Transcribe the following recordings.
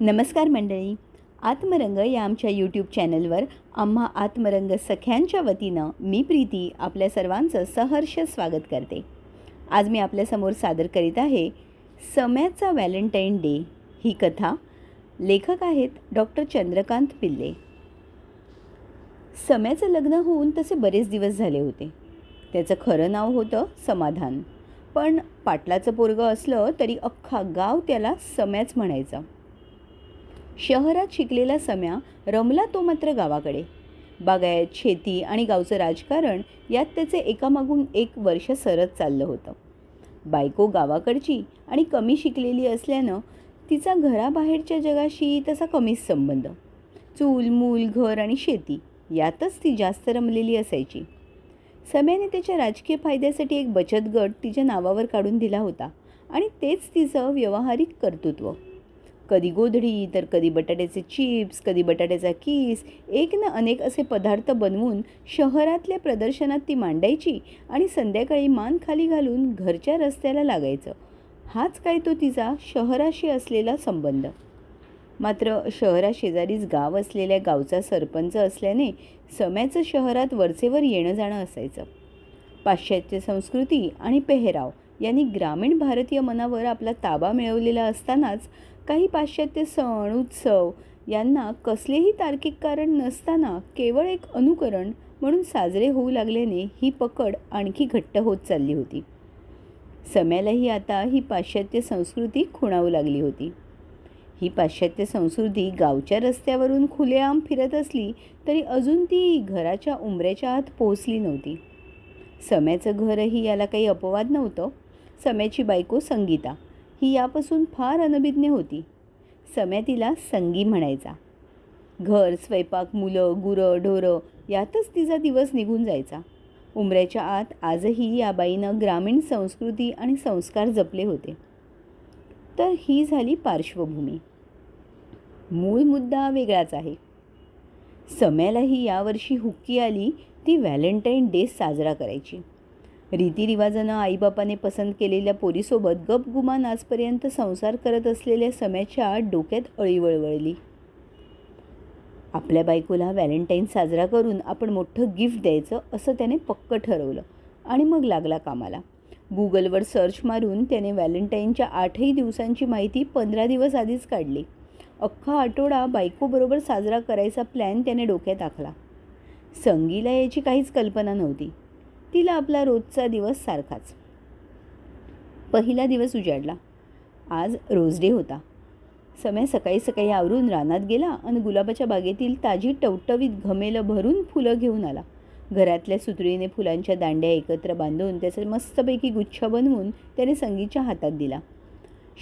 नमस्कार मंडळी. आत्मरंग या आमच्या यूट्यूब चॅनलवर आम्हा आत्मरंग सख्यांच्या वतीनं मी प्रीती आपल्या सर्वांचं सहर्ष स्वागत करते. आज मी आपल्यासमोर सादर करीत आहे सम्याचा व्हॅलेंटाईन डे ही कथा. लेखक आहेत डॉक्टर चंद्रकांत पिल्ले. सम्याचं लग्न होऊन तसे बरेच दिवस झाले होते. त्याचं खरं नाव होतं समाधान. पण पाटलाचं पोरगं असलं तरी अख्खा गाव त्याला सम्याच म्हणायचं. शहरात शिकलेला सम्या रमला तो मात्र गावाकडे. बागायत शेती आणि गावचं राजकारण यात त्याचे एकामागून एक वर्ष सरत चाललं होतं. बायको गावाकडची आणि कमी शिकलेली असल्यानं तिचा घराबाहेरच्या जगाशी तसा कमीच संबंध. चूल मूल घर आणि शेती यातच ती जास्त रमलेली असायची. सम्याने त्याच्या राजकीय फायद्यासाठी एक बचत गट तिच्या नावावर काढून दिला होता आणि तेच तिचं व्यवहारिक कर्तृत्व. कधी गोधडी तर कधी बटाट्याचे चिप्स कधी बटाट्याचा किस. एक ना अनेक असे पदार्थ बनवून शहरातल्या प्रदर्शनात ती मांडायची आणि संध्याकाळी मान खाली घालून घरच्या रस्त्याला लागायचं. हाच काय तो तिचा शहराशी असलेला संबंध? मात्र शहराशेजारीच गाव असलेल्या गावचा सरपंच असल्याने सम्याचं शहरात वरचेवर येणं जाणं असायचं. पाश्चात्य संस्कृती आणि पेहराव यांनी ग्रामीण भारतीय मनावर आपला ताबा मिळवलेला असतानाच काही पाश्चात्य सण उत्सव यांना कसलेही तार्किक कारण नसताना केवळ एक अनुकरण म्हणून साजरे होऊ लागल्याने ही पकड आणखी घट्ट होत चालली होती. सम्यालाही आता ही पाश्चात्य संस्कृती खुणावू लागली होती. ही पाश्चात्य संस्कृती गावच्या रस्त्यावरून खुलेआम फिरत असली तरी अजून ती घराच्या उंबऱ्याच्या आत पोहोचली नव्हती. सम्याचं घरही याला काही अपवाद नव्हतं. सम्याची बायको संगीता. ही यापासून फार अनभिज्ञ होती. सम्या तिला संगी म्हणायचा. घर स्वयंपाक मुलं गुरं ढोरं यातच तिचा दिवस निघून जायचा. उमऱ्याच्या आत आजही या बाईनं ग्रामीण संस्कृती आणि संस्कार जपले होते. तर ही झाली पार्श्वभूमी. मूळ मुद्दा वेगळाच आहे. सम्यालाही यावर्षी हुक्की आली ती व्हॅलेंटाईन डे साजरा करायची. रीतिरिवाजानं आईबापाने पसंत केलेल्या पोरीसोबत गपगुमान आजपर्यंत संसार करत असलेल्या सम्याच्या डोक्यात अळी वळवळली. आपल्या बायकोला व्हॅलेंटाईन साजरा करून आपण मोठं गिफ्ट द्यायचं असं त्याने पक्क ठरवलं आणि मग लागला कामाला. गुगलवर सर्च मारून त्याने व्हॅलेंटाईनच्या आठही दिवसांची माहिती पंधरा दिवस आधीच काढली. अख्खा आठवडा बायकोबरोबर साजरा करायचा प्लॅन त्याने डोक्यात आखला. संगीला याची काहीच कल्पना नव्हती. तिला आपला रोजचा दिवस सारखाच. पहिला दिवस उजाडला. आज रोज डे होता. समय सकाळी सकाळी आवरून रानात गेला आणि गुलाबाच्या बागेतील ताजी टवटवीत घमेलं भरून फुलं घेऊन आला. घरातल्या सुतळीने फुलांच्या दांड्या एकत्र बांधून त्याचा मस्तपैकी गुच्छ बनवून त्याने संगीच्या हातात दिला.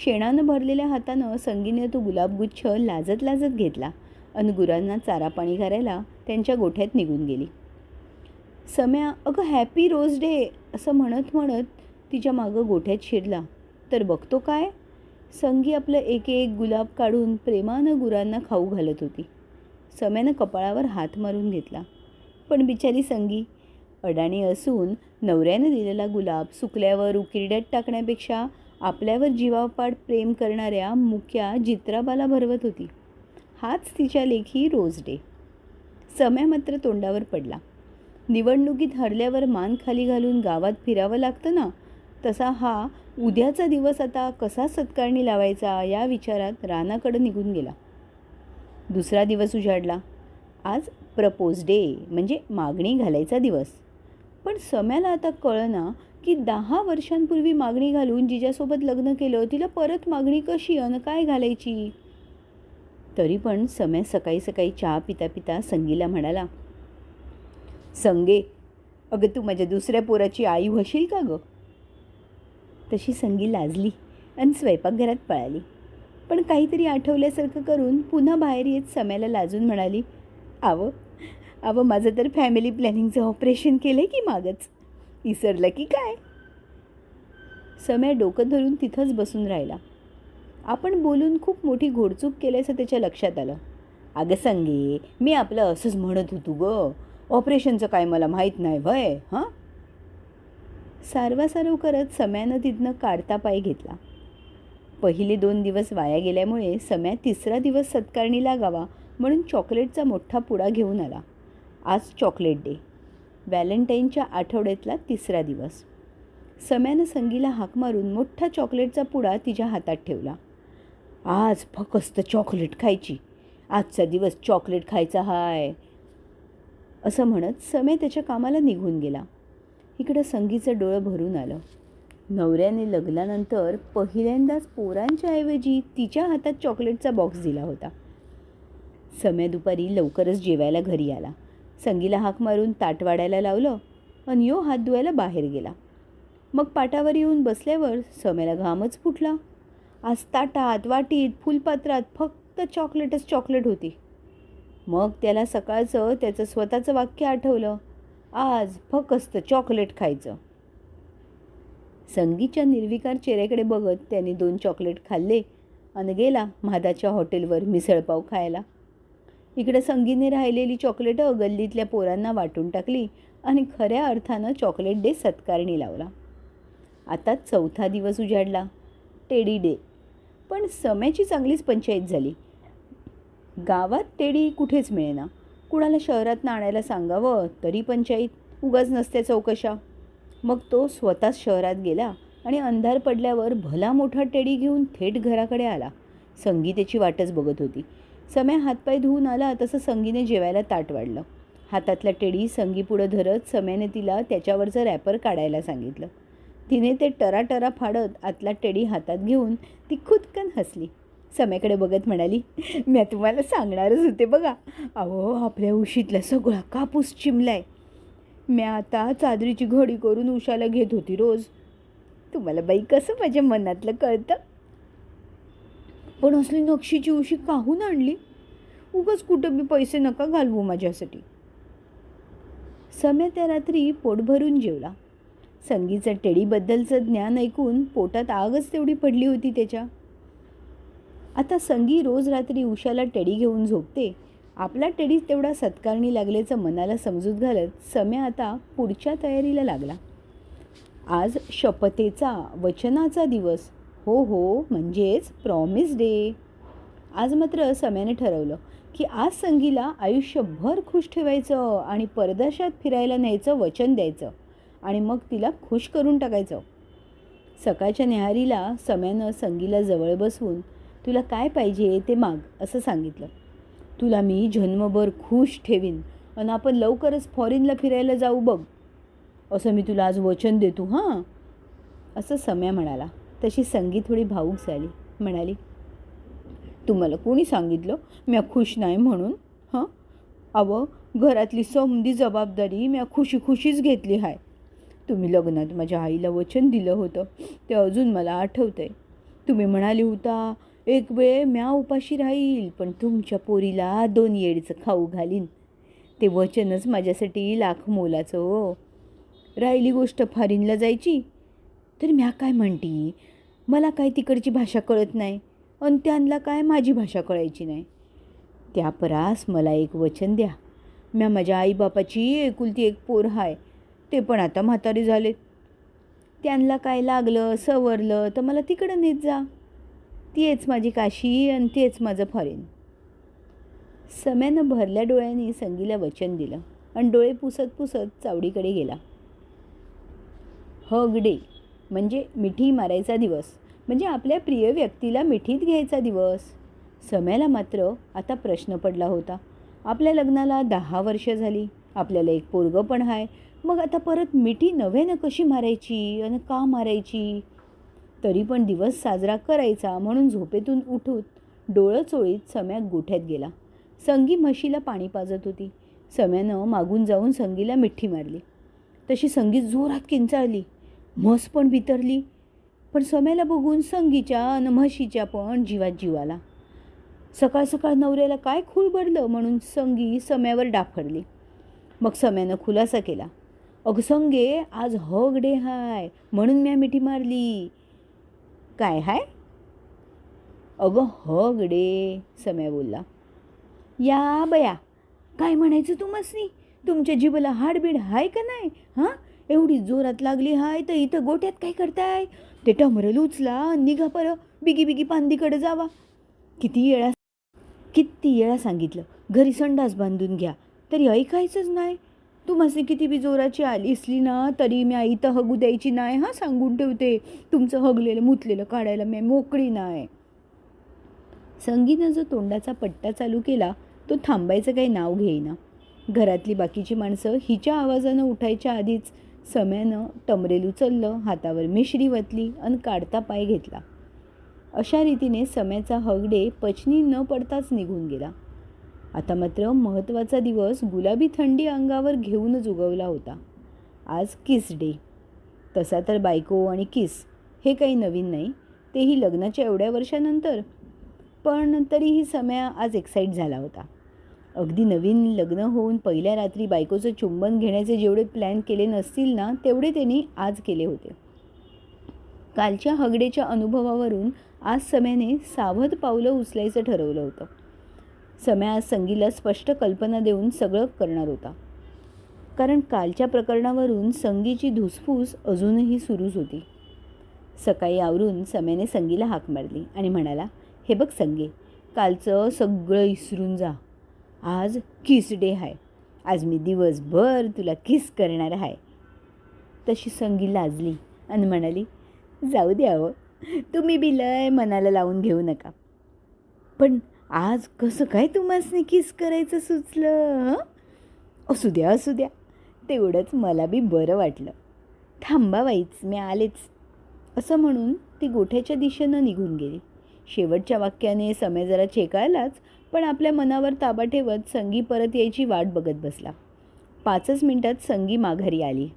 शेणानं भरलेल्या हातानं संगीने तो गुलाबगुच्छ लाजत लाजत घेतला अन गुरांना चारा पाणी करायला त्यांच्या गोठ्यात निघून गेली. सम्या अगं हॅपी रोज डे असं म्हणत म्हणत तिच्या मागं गोठ्यात शिरला. तर बघतो काय? संगी आपलं एक एक गुलाब काढून प्रेमानं गुरांना खाऊ घालत होती. सम्यानं कपाळावर हात मारून घेतला. पण बिचारी संगी अडाणी असून नवऱ्यानं दिलेला गुलाब सुकल्यावर उकिरड्यात टाकण्यापेक्षा आपल्यावर जीवापाड प्रेम करणाऱ्या मुक्या जित्राबाला भरवत होती. हाच तिच्या लेखी रोज डे सम्या मात्र तोंडावर पडला. निवडणुकीत हरल्यावर मान खाली घालून गावात फिरावं लागतं ना? तसा हा उद्याचा दिवस आता कसा सत्कारणी लावायचा या विचारात रानाकडं निघून गेला. दुसरा दिवस उजाडला. आज प्रपोज डे म्हणजे मागणी घालायचा दिवस. पण सम्याला आता कळना की दहा वर्षांपूर्वी मागणी घालून जिच्यासोबत लग्न केलं तिला परत मागणी कशी अन काय घालायची? तरी पण सम्या सकाळी सकाळी चहा पिता पिता संगीला म्हणाला संगे. अगं तू माझ्या दुसऱ्या पोराची आई व्हशील का गं? तशी संगी लाजली आणि स्वयंपाकघरात पळाली. पण काहीतरी आठवल्यासारखं करून पुन्हा बाहेर येत सम्याला लाजून म्हणाली आवं आवं माझं तर फॅमिली प्लॅनिंगचं ऑपरेशन केलं आहे की मागच? विसरलं की काय? सम्या डोकं धरून तिथंच बसून राहिला. आपण बोलून खूप मोठी घोडचूक केल्याचं त्याच्या लक्षात आलं. अगं संगे मी आपलं असंच म्हणत होतो गं. ऑपरेशनचं काय मला माहीत नाही भय हां? सारवासारव करत सम्यानं तिथनं काढता पाय घेतला. पहिले दोन दिवस वाया गेल्यामुळे सम्या तिसरा दिवस सत्कारणी लागावा म्हणून चॉकलेटचा मोठा पुडा घेऊन आला. आज चॉकलेट डे. व्हॅलेंटाईनच्या आठवड्यातला तिसरा दिवस. सम्यानं संगीला हाक मारून मोठा चॉकलेटचा पुडा तिच्या हातात ठेवला. आज फक्त चॉकलेट खायची. आजचा दिवस चॉकलेट खायचा हाय. असं म्हणत समय त्याच्या कामाला निघून गेला. इकडं संगीचं डोळं भरून आलं. नवऱ्याने लग्नानंतर पहिल्यांदाच पोरांच्या ऐवजी तिच्या हातात चॉकलेटचा बॉक्स दिला होता. समय दुपारी लवकरच जेवायला घरी आला. संगीला हाक मारून ताट वाढायला लावलं आणि यो हात धुवायला बाहेर गेला. मग पाटावर येऊन बसल्यावर सम्याला घामच फुटला. आज ताटात वाटीत फुलपात्रात फक्त चॉकलेटच चॉकलेट होती. मग त्याला सकाळचं त्याचं स्वतःचं वाक्य आठवलं. आज फकस्त चॉकलेट खायचं. संगीच्या निर्विकार चेहऱ्याकडे बघत त्याने दोन चॉकलेट खाल्ले आणि गेला म्हादाच्या हॉटेलवर मिसळपाव खायला. इकडे संगीने राहिलेली चॉकलेटं गल्लीतल्या पोरांना वाटून टाकली आणि खऱ्या अर्थानं चॉकलेट डे सत्कारणी लावला. आता चौथा दिवस उजाडला. Teddy day. पण सम्याची चांगलीच पंचायत झाली. गावात टेडी कुठेच मिळेना. कुणाला शहरात आणायला सांगावं तरी पंचायत उगाच नसते चौकशा. मग तो स्वतःच शहरात गेला आणि अंधार पडल्यावर भला मोठा टेडी घेऊन थेट घराकडे आला. संगीतेची वाटच बघत होती. सम्या हातपाय धुवून आला तसं संगीने जेवायला ताट वाढलं. हातातला टेडी संगीपुढं धरत सम्याने तिला त्याच्यावरचं रॅपर काढायला सांगितलं. तिने ते टराटरा फाडत आतला टेडी हातात घेऊन ती खुदकन हसली. सम्याकडे बघत म्हणाली मी तुम्हाला सांगणारच होते बघा. अहो आपल्या उशीतला सगळा कापूस चिमलाय. मी आता चादरीची घडी करून उशाला घेत होती रोज. तुम्हाला बाई कसं माझ्या मनातलं कळतं? पण असली नक्षीची उशी काहून आणली? उगाच कुठं बी पैसे नका घालवू माझ्यासाठी. सम्या त्या रात्री पोट भरून जेवला. संगीचं टेडीबद्दलचं ज्ञान ऐकून पोटात आगच तेवढी पडली होती त्याच्या. आता संगी रोज रात्री उशाला टेडी घेऊन झोपते. आपला टेडी तेवढा सत्कारणी लागल्याचं मनाला समजूत घालत सम्या आता पुढच्या तयारीला लागला. आज शपथेचा वचनाचा दिवस. हो हो म्हणजेच प्रॉमिस डे आज मात्र सम्याने ठरवलं की आज संगीला आयुष्यभर खुश ठेवायचं आणि परदेशात फिरायला न्यायचं वचन द्यायचं आणि मग तिला खुश करून टाकायचं. सकाळच्या न्याहारीला सम्यानं संगीला जवळ बसवून तुला काय पाहिजे ते माग असं सांगितलं. तुला मी जन्मभर खुश ठेवीन आणि आपण लवकरच फॉरेनला फिरायला जाऊ बघ. असं मी तुला आज वचन देतो हां. असं सम्या म्हणाला. तशी संगी थोडी भाऊक झाली. म्हणाली तुम्हाला कोणी सांगितलं? म्या खुश नाही म्हणून हां? अवं घरातली समधी जबाबदारी म्या खुशी खुशीच घेतली आहे तुम्ही लग्नात माझ्या आईला वचन दिलं होतं. ते अजून मला आठवतं आहे तुम्ही म्हणाले होता एक वेळ म्या उपाशी राहील पण तुमच्या पोरीला दोन येडचं खाऊ घालीन. ते वचनच माझ्यासाठी लाख मोलाचं हो राहिली गोष्ट फारीनला जायची? तर म्या काय म्हणती? मला काय तिकडची भाषा कळत नाही आणि त्यांना काय माझी भाषा कळायची नाही. त्या परास मला एक वचन द्या. म्या माझ्या आईबापाची एकुलती एक पोर हाय ते पण आता म्हातारी झालेत. त्यांना काय लागलं सवरलं तर मला तिकडं नेत जा. तीच माझी काशी आणि तेच माझं फॉरेन. सम्यानं भरल्या डोळ्यांनी संगीला वचन दिलं आणि डोळे पुसत पुसत चावडीकडे गेला. हग डे म्हणजे मिठी मारायचा दिवस म्हणजे आपल्या प्रिय व्यक्तीला मिठीत घ्यायचा दिवस. सम्याला मात्र आता प्रश्न पडला होता. आपल्या लग्नाला दहा वर्ष झाली आपल्याला एक पोरगं पण आहे मग आता परत मिठी नव्यानं कशी मारायची आणि का मारायची? तरी पण दिवस साजरा करायचा म्हणून झोपेतून उठून डोळं चोळीत सम्या गोठ्यात गेला. संगी म्हशीला पाणी पाजत होती. सम्यानं मागून जाऊन संगीला मिठी मारली. तशी संगी जोरात किंचाळली. म्हस पण बितरली. पण सम्याला बघून संगीच्या अन म्हशीच्या पण जीवात जीव आला. सकाळ सकाळ नवऱ्याला काय खूळ भरलं म्हणून संगी सम्यावर डाफरली. मग सम्यानं खुलासा केला. अगं संगे आज हग डे हाय. म्हणून म्या मिठी मारली. काय हाय? अगं हगडे सम्या बोलला. या बया काय म्हणायचं तुम्हासनी तुमच्या जीवाला हाडबीड हाय का नाही हां? एवढी जोरात लागली हाय तर इथं गोट्यात काय करताय? ते टमरल उचला निघा पर बिगी बिगी पांदीकडे जावा. किती येळा किती येळा सांगितलं. घरी संडास बांधून घ्या. तरी ऐकायचंच नाही. तू मसे किती बी जोराची आली असली ना तरी मी आई तर हगू द्यायची नाही. हा सांगून ठेवते. तुमचं हगलेलं मुतलेलं काढायला मी मोकळी नाही. संगीनं जो तोंडाचा पट्टा चालू केला तो थांबायचं काही नाव घेईना. घरातली बाकीची माणसं हिच्या आवाजानं उठायच्या आधीच सम्यानं टमरेल उचललं हातावर मिश्री वतली आणि काढता पाय घेतला. अशा रीतीने सम्याचा हगडे पचनी न पडताच निघून गेला. आता मात्र महत्त्वाचा दिवस गुलाबी थंडी अंगावर घेऊनच उगवला होता. आज किस डे. तसा तर बायको आणि किस हे काही नवीन नाही तेही लग्नाच्या एवढ्या वर्षानंतर. पण तरीही समय आज एक्साईट झाला होता. अगदी नवीन लग्न होऊन पहिल्या रात्री बायकोचं चुंबन घेण्याचे जेवढे प्लॅन केले नसतील ना तेवढे त्यांनी आज केले होते. कालच्या हगडेच्या अनुभवावरून आज सम्याने सावध पावलं उचलायचं ठरवलं होतं. समय आज संगीला स्पष्ट कल्पना देऊन सगळं करणार होता. कारण कालच्या प्रकरणावरून संगीची धुसफूस अजूनही सुरूच होती. सकाळी आवरून सम्याने संगीला हाक मारली आणि म्हणाला हे बघ संगे कालचं सगळं इसरून जा. आज किस डे आहे आज मी दिवसभर तुला किस करणार आहे तशी संगी लाजली आणि म्हणाली जाऊ द्यावं हो, तुम्ही बी लय मनाला लावून घेऊ नका. पण आज कसं काय तुम्हासनी किस करायचं सुचलं असू द्या असू द्या. तेवढंच मला बी बरं वाटलं. थांबावाईच मी आलेच. असं म्हणून ती गोठ्याच्या दिशेनं निघून गेली. शेवटच्या वाक्याने समय जरा चेकायलाच पण आपल्या मनावर ताबा ठेवत संगी परत यायची वाट बघत बसला. पाचच मिनिटात संगी माघारी आली.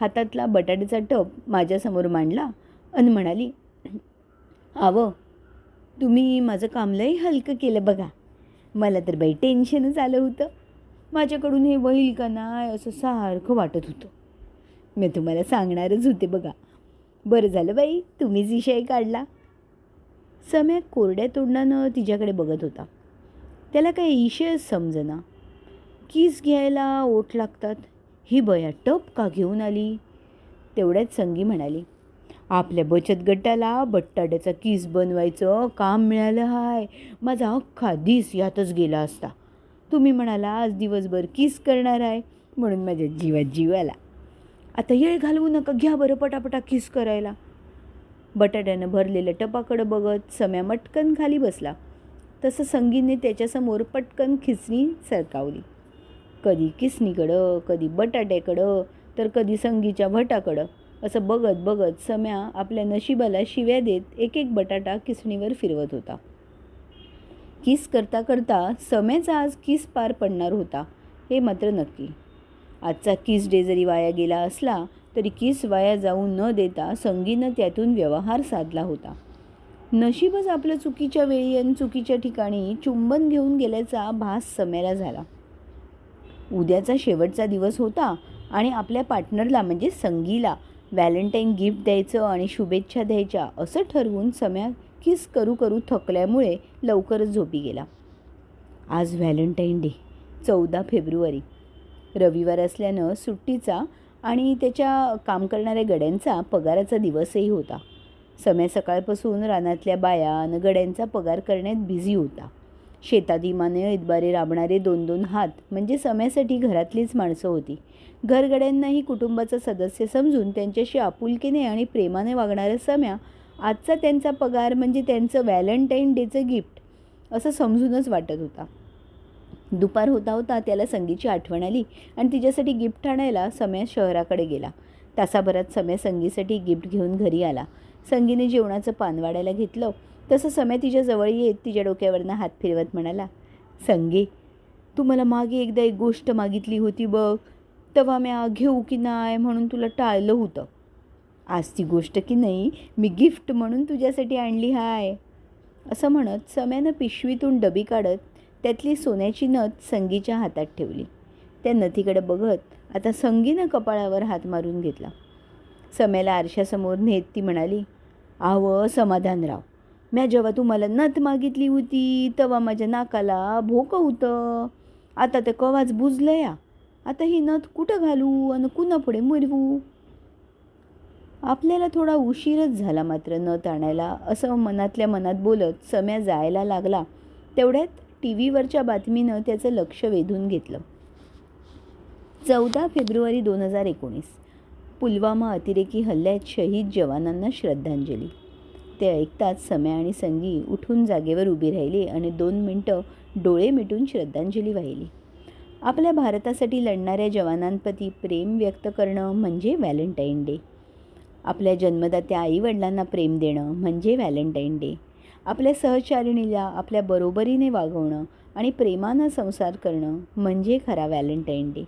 हातातला बटाट्याचा टप माझ्यासमोर मांडला अन म्हणाली आवं तुम्ही माझं काम लई हलकं केलं बघा. मला तर बाई टेन्शनच आलं होतं. माझ्याकडून हे होईल का नाही असं सारखं वाटत होतं. मी तुम्हाला सांगणारच होते बघा. बरं झालं बाई तुम्हीच विषय काढला. सम्या कोरड्या तोंडानं तिच्याकडे बघत होता. त्याला काही इशयच समजना. किस घ्यायला ओठ लागतात? ही बया टप का घेऊन आली? तेवढ्यात संगी म्हणाली आपल्या बचत गटाला बट्टाट्याचा किस बनवायचं काम मिळालं हाय. माझा अख्खा दिस यातच गेला असता. तुम्ही म्हणाला आज दिवसभर किस करणार आहे? म्हणून माझ्या जीवात जीव आला आता येळ घालवू नका घ्या बरं पटापटा किस करायला. बटाट्यानं भरलेलं टपाकडं बघत सम्या मटकन खाली बसला. तसं संगीने त्याच्यासमोर पटकन खिसणी सरकावली. कधी किसनीकडं कधी बटाट्याकडं तर कधी संगीच्या भटाकडं. असं बघत बघत सम्या आपल्या नशिबाला शिव्या देत एक एक बटाटा किसणीवर फिरवत होता. किस करता करता सम्याचा आज किस पार पडणार होता हे मात्र नक्की. आजचा किस डे जरी वाया गेला असला तरी किस वाया जाऊ न देता संगीनं त्यातून व्यवहार साधला होता. नशीबच आपलं चुकीच्या वेळी आणि चुकीच्या ठिकाणी चुंबन घेऊन गेल्याचा भास सम्याला झाला. उद्याचा शेवटचा दिवस होता आणि आपल्या पार्टनरला म्हणजे संगीला व्हॅलेंटाईन गिफ्ट द्यायचं आणि शुभेच्छा द्यायच्या असं ठरवून सम्या किस करू करू थकल्यामुळे लवकरच झोपी गेला. आज व्हॅलेंटाईन डे चौदा फेब्रुवारी. रविवार असल्यानं सुट्टीचा आणि त्याच्या काम करणाऱ्या गड्यांचा पगाराचा दिवसही होता. सम्या सकाळपासून रानातल्या बाया आणि गड्यांचा पगार करण्यात बिझी होता. शेतात इमाने इतबारे राबणारे दोन दोन हात. म्हणजे सम्यासाठी घरातलीच माणसं होती. घरगड्यांनाही कुटुंबाचा सदस्य समजून त्यांच्याशी आपुलकीने आणि प्रेमाने वागणाऱ्या सम्या आजचा त्यांचा पगार म्हणजे त्यांचं व्हॅलेंटाईन डेचं गिफ्ट असं समजूनच वाटत होता. दुपार होता होता त्याला संगीची आठवण आली आणि तिच्यासाठी गिफ्ट आणायला सम्या शहराकडे गेला. तासाभरात सम्या संगीसाठी गिफ्ट घेऊन घरी आला. संगीने जेवणाचं पान वाढायला घेतलं. तसं समय तिच्या जवळ येत तिच्या डोक्यावरनं हात फिरवत म्हणाला संगे तू मला मागे एकदा एक गोष्ट मागितली होती बघ तेव्हा म्या घेऊ की नाही म्हणून तुला टाळलं होतं. आज ती गोष्ट की नाही मी गिफ्ट म्हणून तुझ्यासाठी आणली हाय. असं म्हणत सम्यानं पिशवीतून डबी काढत त्यातली सोन्याची नथ संगीच्या हातात ठेवली. त्या नथीकडे बघत आता संगीनं कपाळावर हात मारून घेतला. सम्याला आरशासमोर नेत ती म्हणाली आव समाधानराव म्या जेव्हा तुम्हाला नथ मागितली होती तेव्हा माझ्या नाकाला भोकं होतं. आता ते कवाच बुजलं या आता ही नथ कुठं घालू आणि कुणा पुढे आपल्याला थोडा उशीरच झाला मात्र नथ आणायला. असं मनातल्या मनात बोलत सम्या जायला लागला. तेवढ्यात टी व्हीवरच्या बातमीनं त्याचं लक्ष वेधून घेतलं. चौदा फेब्रुवारी दोन हजार एकोणीस. पुलवामा अतिरेकी हल्ल्यात शहीद जवानांना श्रद्धांजली. ते ऐकताच सम्या आणि संगी उठून जागेवर उभी राहिली आणि दोन मिनटं डोळे मिटून श्रद्धांजली वाहिली. आपल्या भारतासाठी लढणाऱ्या जवानांप्रती प्रेम व्यक्त करणं म्हणजे व्हॅलेंटाईन डे. आपल्या जन्मदात्या आईवडिलांना प्रेम देणं म्हणजे व्हॅलेंटाईन डे. आपल्या सहचारिणीला आपल्या बरोबरीने वागवणं आणि प्रेमानं संसार करणं म्हणजे खरा व्हॅलेंटाईन डे.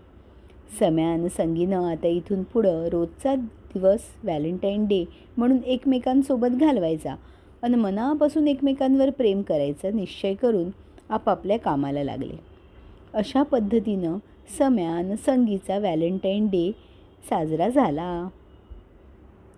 सम्यान संगीनं आता इथून पुढं रोजचा दिवस व्हॅलेंटाईन डे म्हणून एकमेकांसोबत घालवायचा. आणि मनापासून एकमेकांवर प्रेम करायचा निश्चय करून आपापल्या कामाला लागले. अशा पद्धतीनं सम्यान संगीचा व्हॅलेंटाईन डे साजरा झाला.